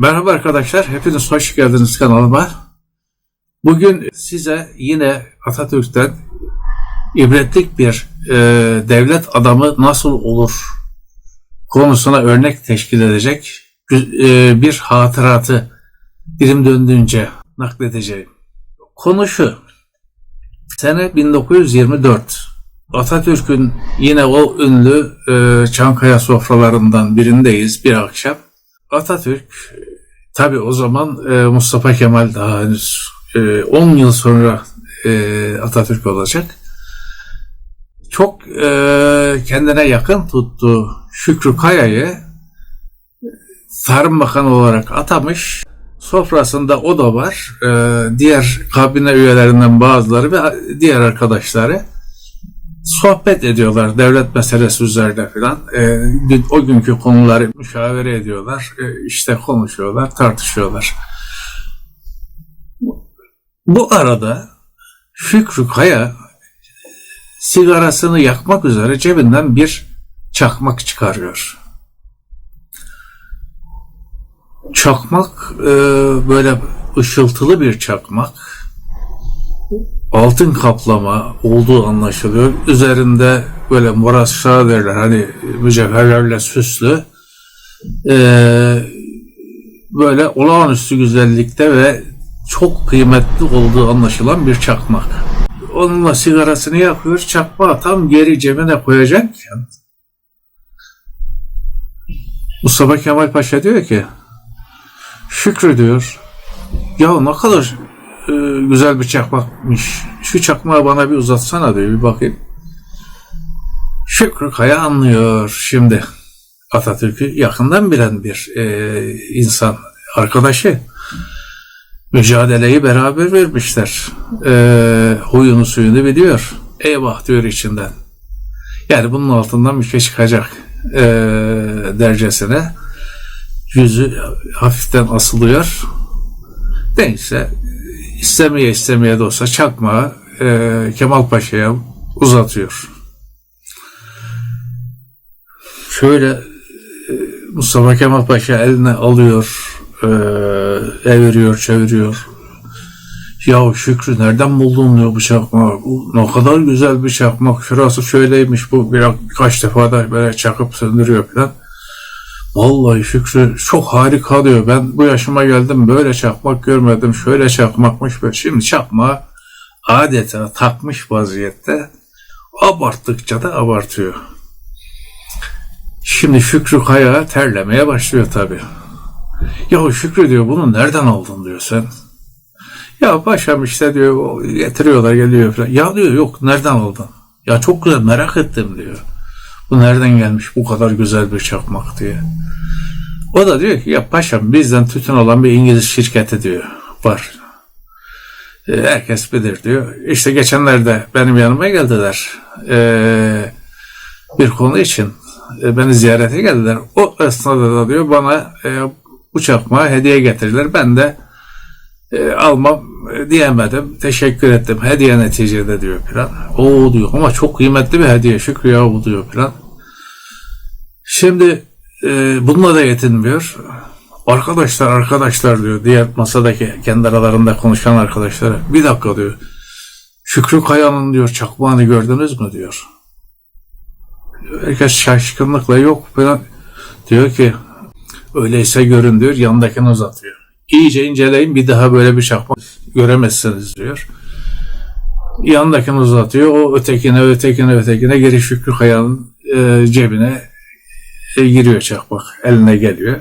Merhaba arkadaşlar, hepiniz hoş geldiniz kanalıma. Bugün size yine Atatürk'ten ibretlik bir e, devlet adamı nasıl olur konusuna örnek teşkil edecek e, bir hatıratı dilim döndüğünce nakledeceğim. Konu şu, sene 1924. Atatürk'ün yine o ünlü e, Çankaya sofralarından birindeyiz bir akşam. Atatürk tabi o zaman e, Mustafa Kemal daha henüz e, 10 yıl sonra e, Atatürk olacak. Çok e, kendine yakın tuttuğu Şükrü Kaya'yı Tarım Bakanı olarak atamış. Sofrasında o da var. E, diğer kabine üyelerinden bazıları ve diğer arkadaşları sohbet ediyorlar devlet meselesi üzerine filan. E, o günkü konuları müşavere ediyorlar. E, işte konuşuyorlar, tartışıyorlar. Bu arada Şükrü Kaya sigarasını yakmak üzere cebinden bir çakmak çıkarıyor. Çakmak e, böyle ışıltılı bir çakmak altın kaplama olduğu anlaşılıyor. Üzerinde böyle moraşa derler hani mücevherlerle süslü. Ee, böyle olağanüstü güzellikte ve çok kıymetli olduğu anlaşılan bir çakmak. Onunla sigarasını yakıyor, çakmağı tam geri cebine koyacakken Mustafa Kemal Paşa diyor ki Şükrü diyor ya ne kadar e, güzel bir çakmakmış. Şu çakmağı bana bir uzatsana diyor bir bakayım. Şükrü Kaya anlıyor şimdi. Atatürk'ü yakından bilen bir e, insan, arkadaşı. Mücadeleyi beraber vermişler. E, huyunu suyunu biliyor. Eyvah diyor içinden. Yani bunun altından bir şey çıkacak e, dercesine. Yüzü hafiften asılıyor. Neyse istemeye istemeye de olsa çakmağı e, Kemal Paşa'ya uzatıyor. Şöyle e, Mustafa Kemal Paşa eline alıyor, e, eviriyor, çeviriyor. Ya Şükrü nereden buldun diyor bu çakmağı? Bu ne kadar güzel bir çakmak. Şurası şöyleymiş bu biraz birkaç defa da böyle çakıp söndürüyor falan. Vallahi Şükrü çok harika diyor. Ben bu yaşıma geldim böyle çakmak görmedim. Şöyle çakmakmış böyle. Şimdi çakmağı adeta takmış vaziyette. Abarttıkça da abartıyor. Şimdi Şükrü Kaya terlemeye başlıyor tabii. Ya Şükrü diyor bunu nereden aldın diyor sen. Ya paşam işte diyor getiriyorlar geliyor falan. Ya diyor yok nereden aldın? Ya çok güzel merak ettim diyor. Bu nereden gelmiş bu kadar güzel bir çakmak diye. O da diyor ki ya paşam bizden tütün olan bir İngiliz şirketi diyor var. E, herkes bilir diyor. İşte geçenlerde benim yanıma geldiler. E, bir konu için e, beni ziyarete geldiler. O esnada da diyor bana e, bu çakmağı hediye getirdiler. Ben de e, almam diyemedim. Teşekkür ettim. Hediye neticede diyor plan. O diyor ama çok kıymetli bir hediye Şükrü ya bu diyor plan. Şimdi e, bununla da yetinmiyor. Arkadaşlar arkadaşlar diyor diğer masadaki kendi aralarında konuşan arkadaşlara bir dakika diyor. Şükrü Kaya'nın diyor çakmağını gördünüz mü diyor. Herkes şaşkınlıkla yok falan diyor ki öyleyse görün diyor yanındakini uzatıyor. İyice inceleyin bir daha böyle bir çakmak göremezsiniz diyor. Yanındakini uzatıyor. O ötekine, ötekine, ötekine geri Şükrü Kaya'nın e, cebine e, giriyor çakmak. Eline geliyor.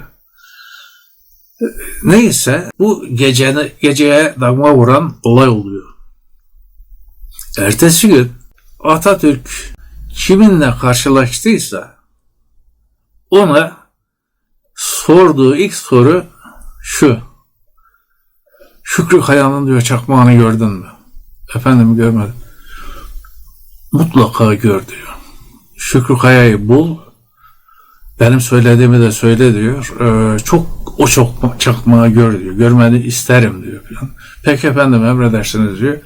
E, Neyse bu geceni, geceye damga vuran olay oluyor. Ertesi gün Atatürk kiminle karşılaştıysa ona sorduğu ilk soru şu. Şükrü Kaya'nın diyor çakmağını gördün mü? Efendim görmedim. Mutlaka gör diyor. Şükrü Kaya'yı bul. Benim söylediğimi de söyle diyor. Ee, çok o çok çakmağı gör diyor. Görmeni isterim diyor falan. Peki efendim emredersiniz diyor.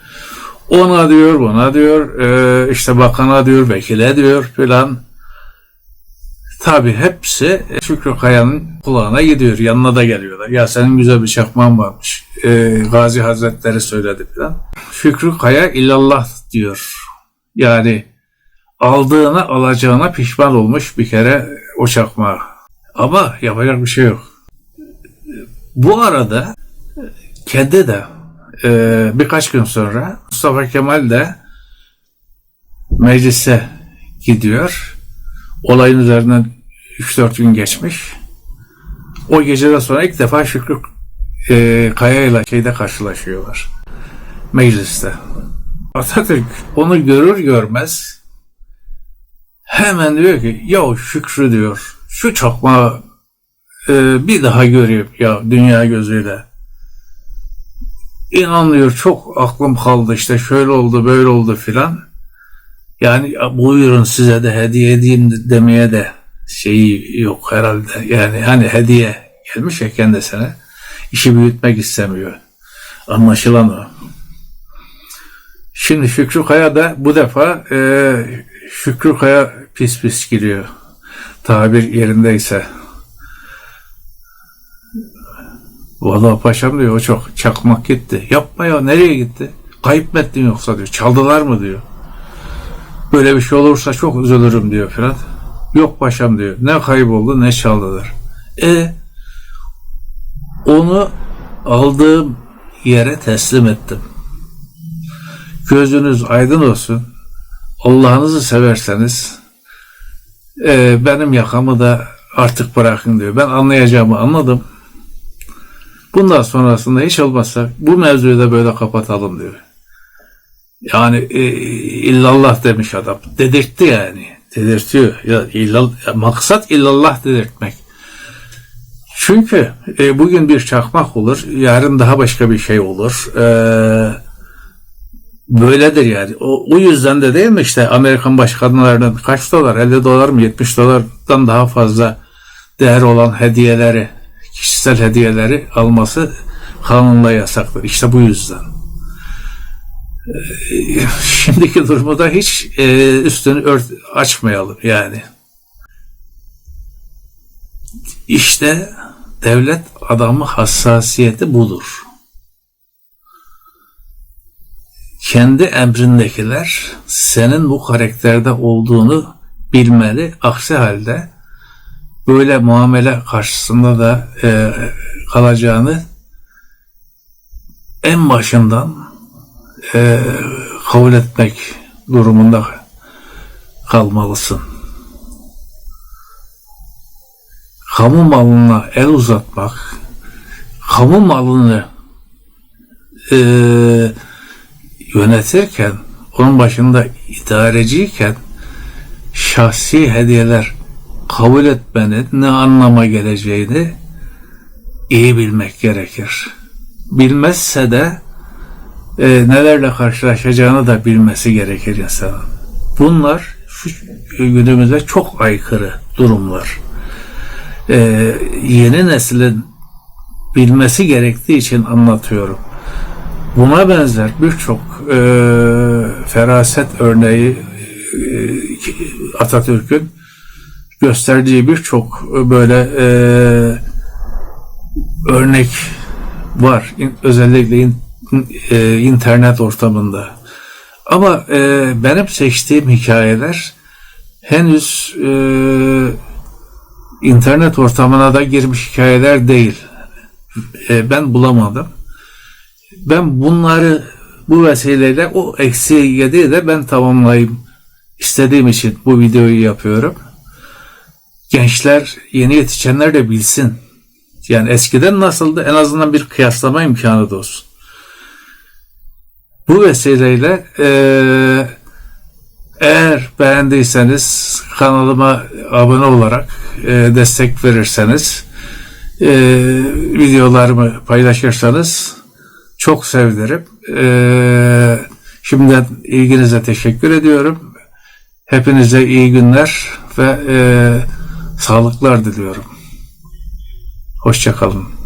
Ona diyor, buna diyor, ee, işte bakana diyor, vekile diyor filan. Tabi hepsi Şükrü Kaya'nın kulağına gidiyor. Yanına da geliyorlar. Ya senin güzel bir çakman varmış. Ee, Gazi Hazretleri söyledi falan. Şükrü Kaya illallah diyor. Yani aldığına alacağına pişman olmuş bir kere o çakmağı. Ama yapacak bir şey yok. Bu arada kendi de e, birkaç gün sonra Mustafa Kemal de meclise gidiyor. Olayın üzerinden 3-4 gün geçmiş. O geceden sonra ilk defa Şükrü e, Kaya ile şeyde karşılaşıyorlar. Mecliste. Atatürk onu görür görmez hemen diyor ki ya Şükrü diyor şu çakmağı e, bir daha göreyim ya dünya gözüyle. İnanıyor çok aklım kaldı işte şöyle oldu böyle oldu filan. Yani buyurun size de hediye edeyim demeye de şeyi yok herhalde. Yani hani hediye gelmiş ya kendisine. işi büyütmek istemiyor. Anlaşılan o. Şimdi Şükrü Kaya da bu defa e, Şükrü Kaya pis pis giriyor. Tabir yerindeyse. Valla paşam diyor o çok çakmak gitti. Yapma ya nereye gitti? Kayıp mı ettin yoksa diyor. Çaldılar mı diyor. Böyle bir şey olursa çok üzülürüm diyor Fırat. Yok paşam diyor. Ne kayboldu ne çaldılar. E onu aldığım yere teslim ettim. Gözünüz aydın olsun. Allah'ınızı severseniz e, benim yakamı da artık bırakın diyor. Ben anlayacağımı anladım. Bundan sonrasında hiç olmazsa bu mevzuyu da böyle kapatalım diyor. Yani e, illallah demiş adam. Dedirtti yani. Dedirtiyor. Ya, illal, maksat illallah dedirtmek. Çünkü e, bugün bir çakmak olur, yarın daha başka bir şey olur. E, böyledir yani. O, o yüzden de değil mi işte Amerikan başkanlarının kaç dolar, 50 dolar mı 70 dolardan daha fazla değer olan hediyeleri, kişisel hediyeleri alması kanunla yasaktır. İşte bu yüzden şimdiki durumu da hiç e, üstünü ört, açmayalım yani. İşte devlet adamı hassasiyeti budur. Kendi emrindekiler senin bu karakterde olduğunu bilmeli. Aksi halde böyle muamele karşısında da e, kalacağını en başından e, kabul etmek durumunda kalmalısın. Kamu malına el uzatmak, kamu malını e, yönetirken, onun başında idareciyken şahsi hediyeler kabul etmenin ne anlama geleceğini iyi bilmek gerekir. Bilmezse de e, nelerle karşılaşacağını da bilmesi gerekir insanın. Bunlar şu günümüzde çok aykırı durumlar. E, yeni neslin bilmesi gerektiği için anlatıyorum. Buna benzer birçok e, feraset örneği e, Atatürk'ün gösterdiği birçok böyle e, örnek var. Özellikle e, internet ortamında. Ama e, benim seçtiğim hikayeler henüz e, internet ortamına da girmiş hikayeler değil. E, ben bulamadım. Ben bunları bu vesileyle o eksiği yedi de ben tamamlayayım istediğim için bu videoyu yapıyorum. Gençler, yeni yetişenler de bilsin. Yani eskiden nasıldı en azından bir kıyaslama imkanı da olsun. Bu vesileyle e, eğer beğendiyseniz kanalıma abone olarak e, destek verirseniz e, videolarımı paylaşırsanız çok sevinirim. E, şimdiden ilginize teşekkür ediyorum. Hepinize iyi günler ve e, sağlıklar diliyorum. Hoşçakalın.